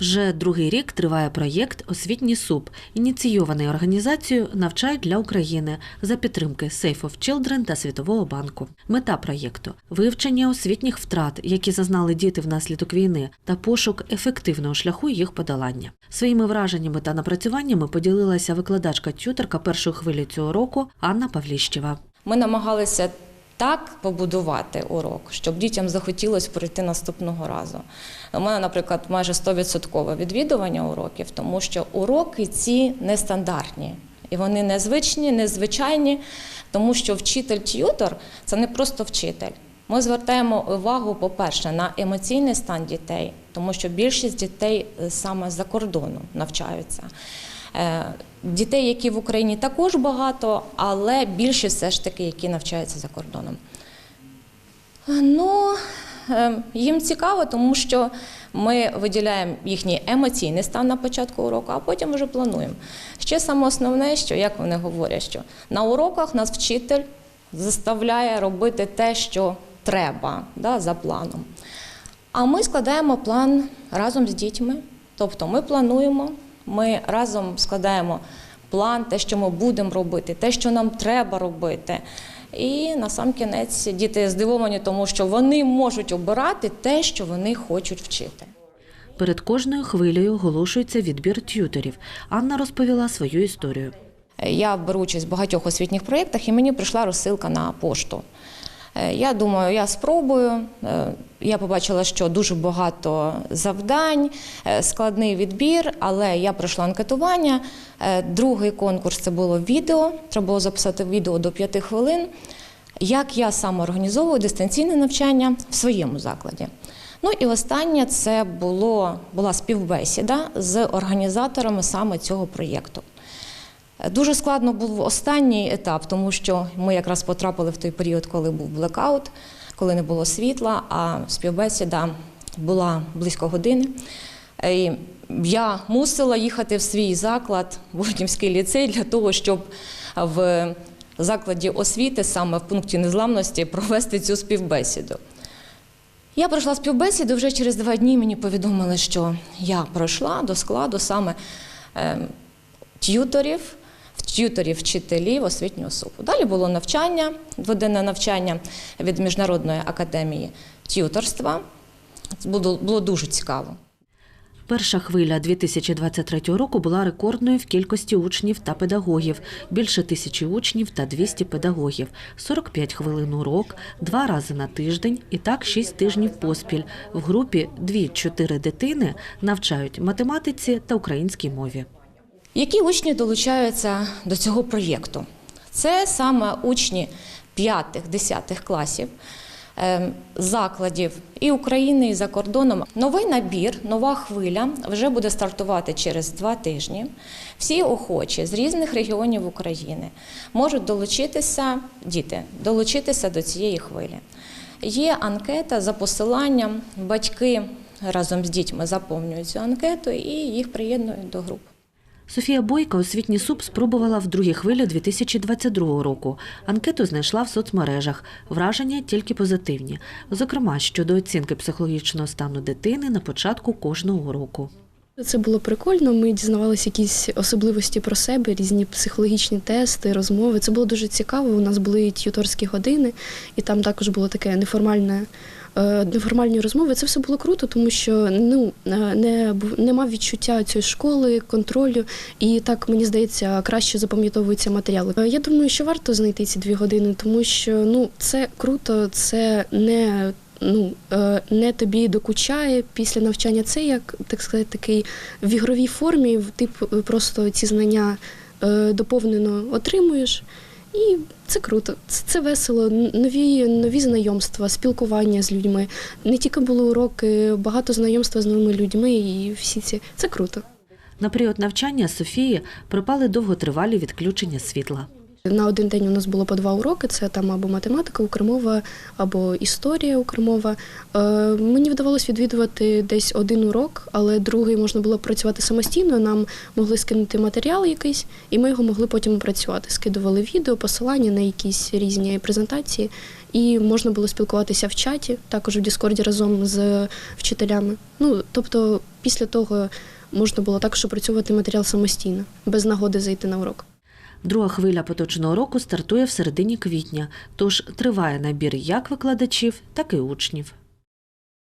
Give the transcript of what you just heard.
Вже другий рік триває проєкт Освітній СУП, ініційований організацією Навчають для України за підтримки Safe of Children та Світового банку. Мета проєкту вивчення освітніх втрат, які зазнали діти внаслідок війни, та пошук ефективного шляху їх подолання. Своїми враженнями та напрацюваннями поділилася викладачка тюторка першої хвилі цього року Анна Павліщева. Ми намагалися так побудувати урок, щоб дітям захотілося прийти наступного разу. У мене, наприклад, майже 100% відвідування уроків, тому що уроки ці нестандартні. І вони незвичні, незвичайні, тому що вчитель-т'ютор це не просто вчитель. Ми звертаємо увагу, по-перше, на емоційний стан дітей, тому що більшість дітей е, саме за кордоном навчаються. Е, Дітей, які в Україні також багато, але більше все ж таки, які навчаються за кордоном. Е, Ну, е, їм цікаво, тому що ми виділяємо їхній емоційний стан на початку уроку, а потім вже плануємо. Ще саме основне, що як вони говорять, що на уроках нас вчитель заставляє робити те, що треба да, за планом. А ми складаємо план разом з дітьми. Тобто ми плануємо, ми разом складаємо план, те, що ми будемо робити, те, що нам треба робити. І на сам кінець діти здивовані, тому що вони можуть обирати те, що вони хочуть вчити. Перед кожною хвилею оголошується відбір т'юторів. Анна розповіла свою історію. Я беру участь в багатьох освітніх проєктах, і мені прийшла розсилка на пошту. Е, Я думаю, я спробую. Е, Я побачила, що дуже багато завдань, е, складний відбір, але я пройшла анкетування. Другий конкурс це було відео. Треба було записати відео до 5 хвилин. Як я саме організовую дистанційне навчання в своєму закладі. Ну і останнє це було, була співбесіда з організаторами саме цього проєкту. Дуже складно був останній етап, тому що ми якраз потрапили в той період, коли був блекаут, коли не було світла, а співбесіда була близько години. І я мусила їхати в свій заклад, Воднівський ліцей, для того, щоб в закладі освіти, саме в пункті незламності, провести цю співбесіду. Я пройшла співбесіду, вже через два дні мені повідомили, що я пройшла до складу саме е, т'юторів, т'юторів вчителів освітнього супу. Далі було навчання, дводенне навчання від Міжнародної академії т'юторства. Було дуже цікаво. Перша хвиля 2023 року була рекордною в кількості учнів та педагогів – більше тисячі учнів та 200 педагогів, 45 хвилин урок, два рази на тиждень і так 6 тижнів поспіль. В групі 2-4 дитини навчають математиці та українській мові. Які учні долучаються до цього проєкту? Це саме учні 5-10 класів е, закладів і України, і за кордоном. Новий набір, нова хвиля вже буде стартувати через два тижні. Всі охочі з різних регіонів України можуть долучитися, діти, долучитися до цієї хвилі. Є анкета за посиланням, батьки разом з дітьми заповнюють цю анкету і їх приєднують до груп. Софія Бойка освітній суп спробувала в другій хвилі 2022 року. Анкету знайшла в соцмережах. Враження тільки позитивні. Зокрема, щодо оцінки психологічного стану дитини на початку кожного уроку. Це було прикольно. Ми дізнавалися якісь особливості про себе, різні психологічні тести, розмови. Це було дуже цікаво. У нас були т'юторські години, і там також було таке неформальне. е, Неформальні розмови, це все було круто, тому що ну е, не не відчуття цієї школи, контролю, і так мені здається, краще запам'ятовуються матеріали. Е, Я думаю, що варто знайти ці дві години, тому що ну це круто, це не ну е, не тобі докучає після навчання. Це як так сказати, такий в ігровій формі. Ти просто ці знання е, доповнено отримуєш. І це круто, це, це весело. Нові, нові знайомства, спілкування з людьми. Не тільки були уроки, багато знайомства з новими людьми, і всі ці це круто. На період навчання Софії припали довготривалі відключення світла. На один день у нас було по два уроки: це там або математика, укрмова, або історія укрмова. Е, мені вдавалося відвідувати десь один урок, але другий можна було працювати самостійно. Нам могли скинути матеріал якийсь, і ми його могли потім опрацювати. Скидували відео, посилання на якісь різні презентації, і можна було спілкуватися в чаті, також в Діскорді разом з вчителями. Ну тобто, після того можна було також опрацьовувати матеріал самостійно, без нагоди зайти на урок. Друга хвиля поточного року стартує в середині квітня, тож триває набір як викладачів, так і учнів.